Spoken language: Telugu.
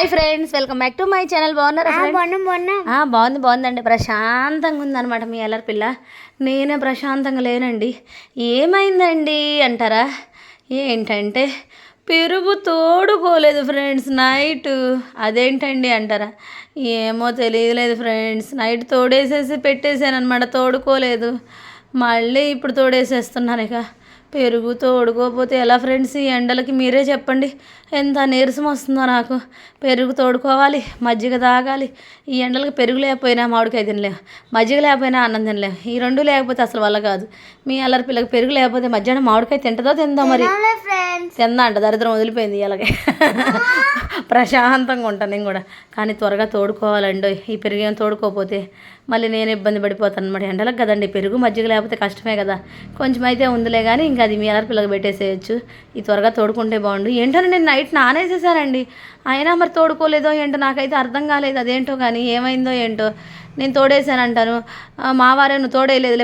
Hi friends welcome back to my channel బాగున్నారా బాగుంది బాగుందండి. ప్రశాంతంగా ఉందన్నమాట మీ అల్లరి పిల్ల. నేనే ప్రశాంతంగా లేనండి. ఏమైందండి అంటారా? ఏంటంటే పెరుగు తోడుకోలేదు ఫ్రెండ్స్ నైట్ అదేంటండి అంటారా? ఏమో తెలియలేదు ఫ్రెండ్స్ నైట్ తోడేసేసి పెట్టేశాను అనమాట తోడుకోలేదు. మళ్ళీ ఇప్పుడు తోడేసేస్తున్నాను ఇక పెరుగు తోడుకోకపోతే ఎలా ఫ్రెండ్స్? ఈ ఎండలకి మీరే చెప్పండి. ఎంత నీరసం వస్తుందో నాకు. పెరుగు తోడుకోవాలి మజ్జిగ తాగాలి. ఈ ఎండలకి పెరుగు లేకపోయినా మామిడికాయ తినలేం మజ్జిగ లేకపోయినా అన్నం తినలేం. ఈ రెండు లేకపోతే అసలు వల్ల కాదు. మీ అల్లరి పిల్లకి పెరుగు లేకపోతే మధ్యాహ్నం మామిడికాయ తింటుందో తిందో మరి? తిందా అంట దరిద్రం వదిలిపోయింది అలాగే ప్రశాంతంగా ఉంటాను నేను కూడా. కానీ త్వరగా తోడుకోవాలండి. ఈ పెరుగు ఏం తోడుకోకపోతే మళ్ళీ నేను ఇబ్బంది పడిపోతాను అనమాట ఎండలకు కదండి పెరుగు మజ్జిగ లేకపోతే కష్టమే కదా. కొంచెం అయితే ఉందిలే కానీ ఇంకా అది మీ అలర్ పిల్లకి పెట్టేసేయచ్చు. ఈ త్వరగా తోడుకుంటే బాగుండు. ఏంటో నేను నైట్ నానేసేసానండి అయినా మరి తోడుకోలేదో ఏంటో నాకైతే అర్థం కాలేదు. అదేంటో కానీ ఏమైందో ఏంటో నేను తోడేసానంటాను మా వారే నువ్వు తోడేయలేదు